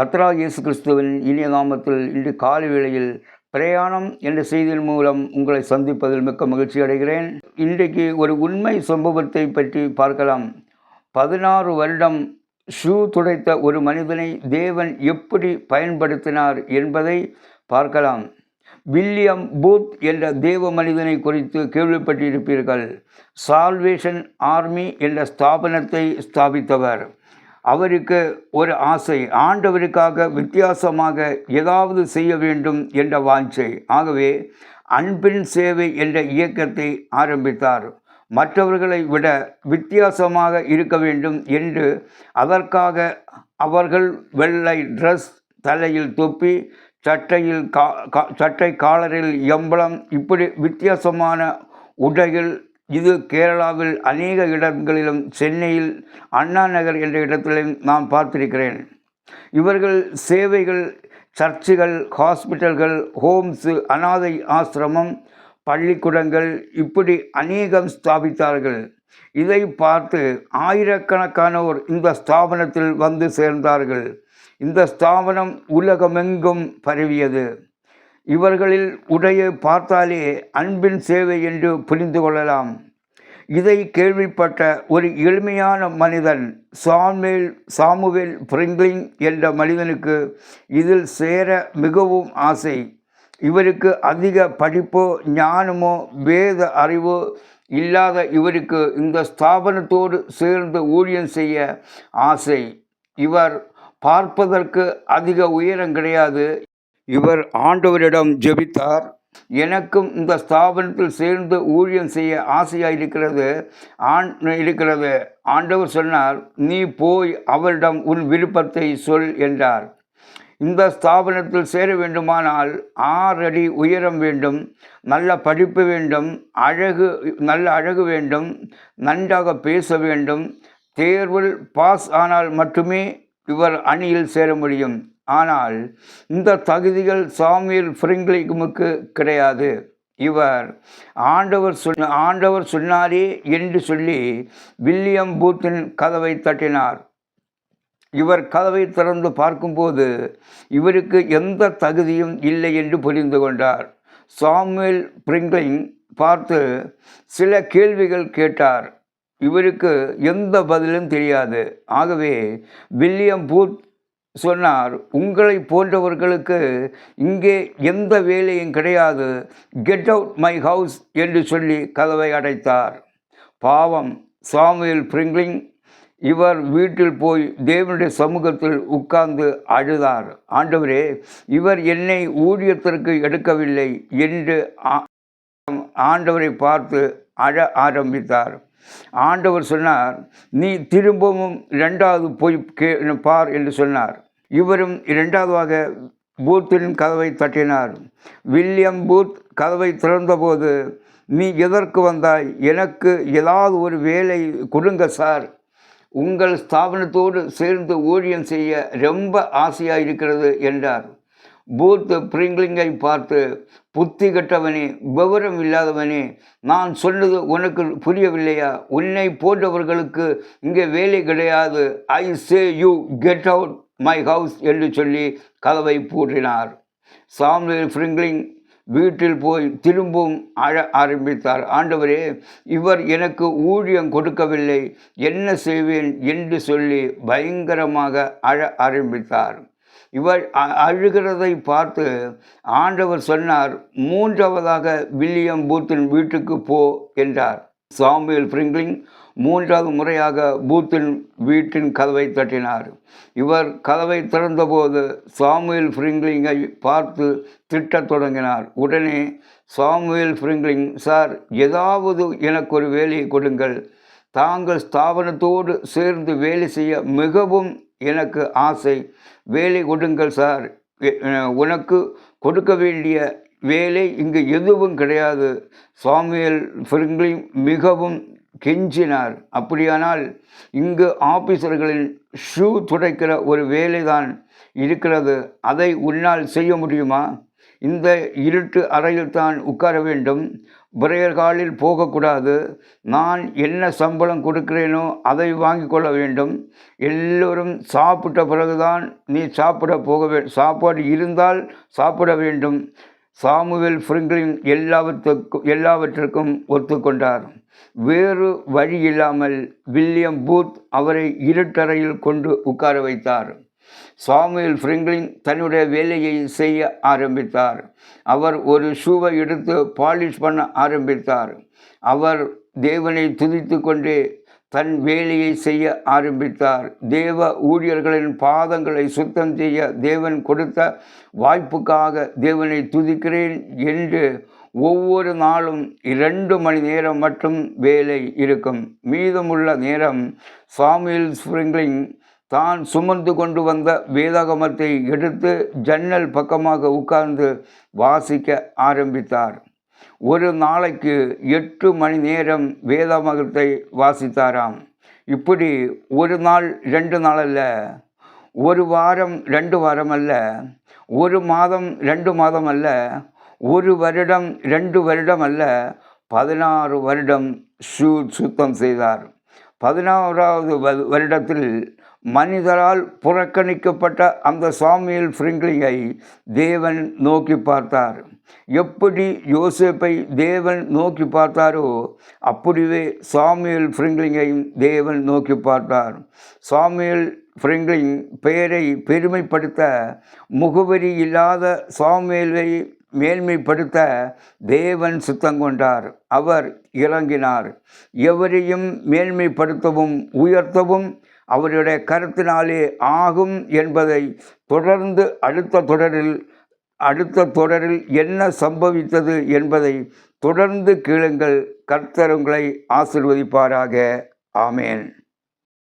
கத்ரா இயேசு கிறிஸ்துவின் இனிய நாமத்தில் இன்று காலை வேளையில் பிரயாணம் என்ற செய்தியின் மூலம் உங்களை சந்திப்பதில் மிக்க மகிழ்ச்சி அடைகிறேன். இன்றைக்கு ஒரு உண்மை சம்பவத்தை பற்றி பார்க்கலாம். பதினாறு வருடம் ஷூ துடைத்த ஒரு மனிதனை தேவன் எப்படி பயன்படுத்தினார் என்பதை பார்க்கலாம். வில்லியம் பூத் என்ற தேவ மனிதனை குறித்து கேள்விப்பட்டிருப்பீர்கள். சால்வேஷன் ஆர்மி என்ற ஸ்தாபனத்தை ஸ்தாபித்தவர். அவருக்கு ஒரு ஆசை ஆண்டவருக்காக வித்தியாசமாக ஏதாவது செய்ய வேண்டும் என்ற வாஞ்சை. ஆகவே அன்பின் சேவை என்ற இயக்கத்தை ஆரம்பித்தார். மற்றவர்களை விட வித்தியாசமாக இருக்க வேண்டும் என்று அதற்காக அவர்கள் வெள்ளை ட்ரெஸ் தலையில் தொப்பி சட்டையில் கா சட்டை காலரில் எம்பளம் இப்படி வித்தியாசமான உடையில் இது கேரளாவில் அநேக இடங்களிலும் சென்னையில் அண்ணா நகர் என்ற இடத்திலும் நான் பார்த்திருக்கிறேன். இவர்கள் சேவைகள் சர்ச்சுகள் ஹாஸ்பிட்டல்கள் ஹோம்ஸு அனாதை ஆசிரமம் பள்ளிக்கூடங்கள் இப்படி அநேகம் ஸ்தாபித்தார்கள். இதை பார்த்து ஆயிரக்கணக்கானோர் இந்த ஸ்தாபனத்தில் வந்து சேர்ந்தார்கள். இந்த ஸ்தாபனம் உலகமெங்கும் பரவியது. இவர்களில் உடைய பார்த்தாலே அன்பின் சேவை என்று புரிந்து கொள்ளலாம். இதை கேள்விப்பட்ட ஒரு எளிமையான மனிதன் சாமுவேல் சாமுவேல் பிரிங்க்லிங் என்ற மனிதனுக்கு இதில் சேர மிகவும் ஆசை. இவருக்கு அதிக படிப்போ ஞானமோ வேத அறிவோ இல்லாத இவருக்கு இந்த ஸ்தாபனத்தோடு சேர்ந்து ஊழியம் செய்ய ஆசை. இவர் பார்ப்பதற்கு அதிக உயரம் கிடையாது. இவர் ஆண்டவரிடம் ஜெபித்தார். எனக்கும் இந்த ஸ்தாபனத்தில் சேர்ந்து ஊழியம் செய்ய ஆசையாக இருக்கிறது. ஆண் இருக்கிறது. ஆண்டவர் சொன்னார் நீ போய் அவரிடம் உன் விருப்பத்தை சொல் என்றார். இந்த ஸ்தாபனத்தில் சேர வேண்டுமானால் ஆறு அடி உயரம் வேண்டும் நல்ல படிப்பு வேண்டும் அழகு நல்ல அழகு வேண்டும் நன்றாக பேச வேண்டும். தேர்வில் பாஸ் ஆனால் மட்டுமே இவர் அணியில் சேர முடியும். ஆனால் இந்த தகுதிகள் சாமியல் ஃப்ரிங்லிமுக்கு கிடையாது. இவர் ஆண்டவர் சொன்ன ஆண்டவர் சொன்னாரே என்று சொல்லி வில்லியம் பூத்தின் கதவை தட்டினார். இவர் கதவை திறந்து பார்க்கும்போது இவருக்கு எந்த தகுதியும் இல்லை என்று புரிந்து கொண்டார். சாமுவேல் பிரிங்லிங் பார்த்து சில கேள்விகள் கேட்டார். இவருக்கு எந்த பதிலும் தெரியாது. ஆகவே வில்லியம் பூத் சொன்னார் உங்களை போன்றவர்களுக்கு இங்கே எந்த வேலையும் கிடையாது. கெட் அவுட் மை ஹவுஸ் என்று சொல்லி கதவை அடைத்தார். பாவம் சாமுவேல் பிரிங்லிங் இவர் வீட்டில் போய் தேவனுடைய சமூகத்தில் உட்கார்ந்து அழுதார். ஆண்டவரே இவர் என்னை ஊழியத்திற்கு எடுக்கவில்லை என்று ஆண்டவரை பார்த்து அழ ஆரம்பித்தார். ஆண்டவர் சொன்னார் நீ திரும்பவும் இரண்டாவது போய் கே பார் என்று சொன்னார். இவரும் இரண்டாவதாக பூத்தின் கதவை தட்டினார். வில்லியம் பூத் கதவை திறந்தபோது நீ எதற்கு வந்தாய்? எனக்கு ஏதாவது ஒரு வேலை கொடுங்க சார். உங்கள் ஸ்தாபனத்தோடு சேர்ந்து ஊழியம் செய்ய ரொம்ப ஆசையாக இருக்கிறது என்றார். பூத்து பிரிங்கிளிங்கை பார்த்து புத்தி கெட்டவனே விவரம் இல்லாதவனே நான் சொன்னது உனக்கு புரியவில்லையா? உன்னை போன்றவர்களுக்கு இங்கே வேலை கிடையாது. I say you get out my house என்று சொல்லி கதவை பூட்டினார். சாமுவேல் பிரிங்கிளிங் வீட்டில் போய் திரும்பவும் அழ ஆரம்பித்தார். ஆண்டவரே இவர் எனக்கு ஊழியம் கொடுக்கவில்லை. என்ன செய்வேன்? என்று சொல்லி பயங்கரமாக அழ ஆரம்பித்தார். இவர் அழுகிறதை பார்த்து ஆண்டவர் சொன்னார் மூன்றாவதாக வில்லியம் பூத்தின் வீட்டுக்கு போ என்றார். சாமுவேல் ஃப்ரிங்லிங் மூன்றாவது முறையாக பூத்தின் வீட்டின் கதவை தட்டினார். இவர் கதவை திறந்தபோது சாமுவேல் ஃப்ரிங்லிங்கை பார்த்து திட்டத் தொடங்கினார். உடனே சாமுவேல் ஃப்ரிங்லிங் சார் ஏதாவது எனக்கு ஒரு வேலையை கொடுங்கள். தாங்கள் ஸ்தாபனத்தோடு சேர்ந்து வேலை செய்ய மிகவும் எனக்கு ஆசை. வேலை கொடுங்கள் சார். உனக்கு கொடுக்க வேண்டிய வேலை இங்கு எதுவும் கிடையாது. சாமியல் ஃப்ரிங்லிங் மிகவும் கெஞ்சினார். அப்படியானால் இங்கு ஆபீசர்களின் ஷூ துடைக்கிற ஒரு வேலைதான் இருக்கிறது. அதை உன்னால் செய்ய முடியுமா? இந்த இருட்டு அறையில் தான் உட்கார வேண்டும். பிரேயர் காலில் போகக்கூடாது. நான் என்ன சம்பளம் கொடுக்கிறேனோ அதை வாங்கி கொள்ள வேண்டும். எல்லோரும் சாப்பிட்ட பிறகுதான் நீ சாப்பிட போக வே சாப்பாடு இருந்தால் சாப்பிட வேண்டும். சாமுவேல் ஃப்ரிங்க்லின் எல்லாவற்றுக்கும் எல்லாவற்றிற்கும் ஒத்துக்கொண்டார். வேறு வழி இல்லாமல் வில்லியம் பூத் அவரை இருட்டறையில் கொண்டு உட்கார வைத்தார். சாமுவேல் ஃப்ரிங்க்லின் தன்னுடைய வேலையை செய்ய ஆரம்பித்தார். அவர் ஒரு ஷூவை எடுத்து பாலிஷ் பண்ண ஆரம்பித்தார். அவர் தேவனை துதித்து கொண்டே தன் வேலையை செய்ய ஆரம்பித்தார். தேவ ஊழியர்களின் பாதங்களை சுத்தம் செய்ய தேவன் கொடுத்த வாய்ப்புக்காக தேவனை துதிக்கிறேன் என்று ஒவ்வொரு நாளும் இரண்டு மணி நேரம் மட்டும் வேலை இருக்கும். மீதமுள்ள நேரம் சாமியில் ஸ்ப்ரிங்லிங் தான் சுமந்து கொண்டு வந்த வேதாகமத்தை எடுத்து ஜன்னல் பக்கமாக உட்கார்ந்து வாசிக்க ஆரம்பித்தார். ஒரு நாளைக்கு எட்டு மணி நேரம் வேதாமகத்தை வாசித்தாராம். இப்படி ஒரு நாள் ரெண்டு நாள் அல்ல ஒரு வாரம் ரெண்டு வாரம் அல்ல ஒரு மாதம் ரெண்டு மாதம் அல்ல ஒரு வருடம் ரெண்டு வருடம் அல்ல பதினாறு வருடம் சு சுத்தம் செய்தார். பதினாறாவது வ- வருடத்தில் மனிதரால் புறக்கணிக்கப்பட்ட அந்த சாமியல் ஃப்ரிங்க்லிங்கை தேவன் நோக்கி பார்த்தார். எப்படி யோசேப்பை தேவன் நோக்கி பார்த்தாரோ அப்படியே சாமியல் ஃப்ரிங்க்லிங்கையும் தேவன் நோக்கி பார்த்தார். சாமியல் ஃப்ரிங்க்லிங் பெயரை பெருமைப்படுத்த முகவரி இல்லாத சாமியலை மேன்மைப்படுத்த தேவன் சுத்தம் கொண்டார். அவர் இறங்கினார். எவரையும் மேன்மைப்படுத்தவும் உயர்த்தவும் அவருடைய கருத்தினாலே ஆகும் என்பதை தொடர்ந்து அடுத்த தொடரில் அடுத்த தொடரில் என்ன சம்பவித்தது என்பதை தொடர்ந்து கேளுங்கள். கர்த்தர் உங்களை ஆசிர்வதிப்பாராக. ஆமேன்.